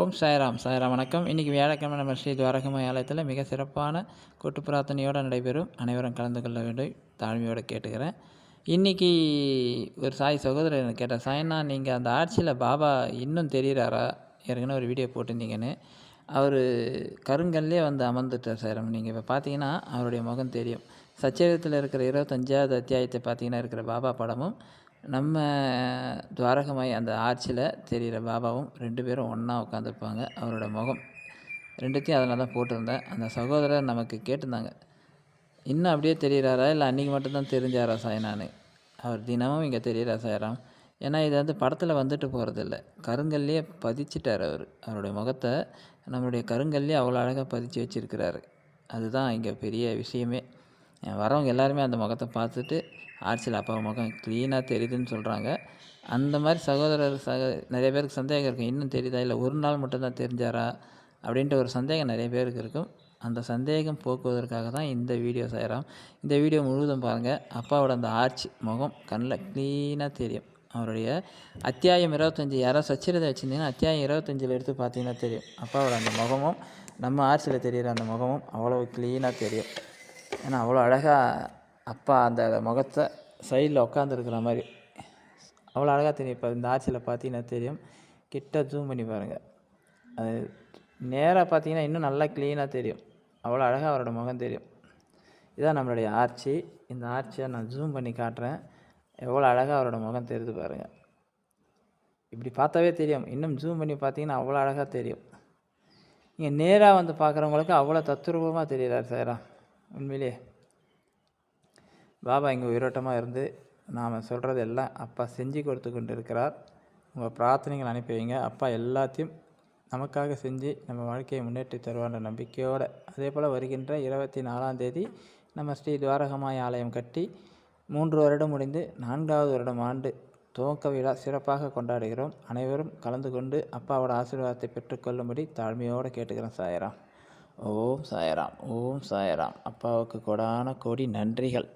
ஓம் சாய்ராம். சாய்ராம் வணக்கம். இன்றைக்கி வியாழக்கிழமை நம்ம ஸ்ரீ துவாரகமாய் ஆலயத்தில் மிக சிறப்பான கூட்டு பிரார்த்தனையோடு நடைபெறும். அனைவரும் கலந்து கொள்ள வேண்டும். தாழ்மையோடு கேட்டுக்கிறேன். இன்றைக்கி ஒரு சாய் சகோதரர் எனக்கு கேட்டார் நீங்கள் அந்த ஆட்சியில் பாபா இன்னும் தெரிகிறாரா ஏற்கனவே ஒரு வீடியோ போட்டிருந்தீங்கன்னு. அவர் கருங்கல்லே வந்து அமர்ந்துட்டார் சாய்ராம். நீங்கள் இப்போ பார்த்தீங்கன்னா அவருடைய முகம் தெரியும். சச்சரித்தில் இருக்கிற இருபத்தஞ்சாவது அத்தியாயத்தை பார்த்தீங்கன்னா இருக்கிற பாபா படமும் நம்ம துவாரகமாய் அந்த ஆர்ச்சில் தெரிகிற பாபாவும் ரெண்டு பேரும் ஒன்றா உட்காந்துருப்பாங்க அவரோட முகம் ரெண்டுத்தையும் அதில் தான் போட்டிருந்தேன். அந்த சகோதரர் நமக்கு கேட்டிருந்தாங்க இன்னும் அப்படியே தெரிகிறாரா இல்லை அன்றைக்கி மட்டும்தான் தெரிஞ்சாரா சாய்னான்னு அவர் தினமும் இங்கே தெரிகிறா சாயராம். ஏன்னா இது வந்து படத்தில் வந்துட்டு போகிறதில்ல கருங்கல்லையே பதிச்சிட்டார் அவர். அவருடைய முகத்தை நம்மளுடைய கருங்கல்லையே அவ்வளோ அழகாக பதிச்சு வச்சுருக்கிறாரு. அதுதான் இங்கே பெரிய விஷயமே. வரவங்க எல்லாருமே அந்த முகத்தை பார்த்துட்டு ஆர்ச்சியில் அப்பா முகம் க்ளீனாக தெரியுதுன்னு சொல்கிறாங்க அந்த மாதிரி சகோதரர் சக நிறைய பேருக்கு சந்தேகம் இருக்கும். இன்னும் தெரியுதா? இல்லை ஒரு நாள் மட்டும்தான் தெரிஞ்சாரா? அப்படின்ட்டு ஒரு சந்தேகம் நிறைய பேருக்கு இருக்கும். அந்த சந்தேகம் போக்குவதற்காக தான் இந்த வீடியோ செய்கிறோம் இந்த வீடியோ முழுவதும் பாருங்கள் அப்பாவோட அந்த ஆர்ச்சி முகம் கண்ணில் க்ளீனாக தெரியும். அவருடைய அத்தியாயம் இருபத்தஞ்சி. யாராவது சச்சரிதை வச்சுருந்தீங்கன்னா அத்தியாயம் இருபத்தஞ்சில் எடுத்து பார்த்தீங்கன்னா தெரியும். அப்பாவோட அந்த முகமும் நம்ம ஆர்ச்சியில் தெரிகிற அந்த முகமும் அவ்வளோ க்ளீனாக தெரியும். ஏன்னா அவ்வளோ அழகாக அப்பா அந்த முகத்தை சைடில் உட்காந்துருக்குற மாதிரி. அவ்வளோ அழகாக தெரியும். இப்போ இந்த ஆட்சியில் பார்த்தீங்கன்னா தெரியும். கிட்ட ஜூம் பண்ணி பாருங்கள் அது நேராக பார்த்தீங்கன்னா இன்னும் நல்லா க்ளீனாக தெரியும். அவ்வளோ அழகாக அவரோட முகம் தெரியும். இதுதான் நம்மளுடைய ஆர்ச்சி இந்த ஆர்ச்சியை நான் ஜூம் பண்ணி காட்டுறேன். எவ்வளோ அழகாக அவரோட முகம் தெரியுது பாருங்கள் இப்படி பார்த்தாவே தெரியும். இன்னும் ஜூம் பண்ணி பார்த்தீங்கன்னா அவ்வளோ அழகாக தெரியும். நீங்கள் நேராக வந்து பார்க்குறவங்களுக்கு அவ்வளோ தத்துரூபமாக தெரியுறாரு சாரா. உண்மையிலே பாபா இங்கே உயிரோட்டமாக இருந்து நாம் சொல்கிறது எல்லாம் அப்பா செஞ்சு கொடுத்து கொண்டு இருக்கிறார் உங்கள் பிரார்த்தனைகள் அனுப்பி வைங்க. அப்பா எல்லாத்தையும் நமக்காக செஞ்சு நம்ம வாழ்க்கையை முன்னேற்றி தருவான்ற நம்பிக்கையோடு அதே போல் வருகின்ற இருபத்தி நாலாம் தேதி நம்ம ஸ்ரீ துவாரகமாய் ஆலயம் கட்டி மூன்று வருடம் முடிந்து நான்காவது வருடம் ஆண்டு துவக்க விழா சிறப்பாக கொண்டாடுகிறோம். அனைவரும் கலந்து கொண்டு அப்பாவோட ஆசீர்வாதத்தை பெற்றுக்கொள்ளும்படி தாழ்மையோடு கேட்டுக்கிறேன் சாயராம் ஓம் சாயராம் ஓம் சாயராம். அப்பாவுக்கு கொடான கோடி நன்றிகள்.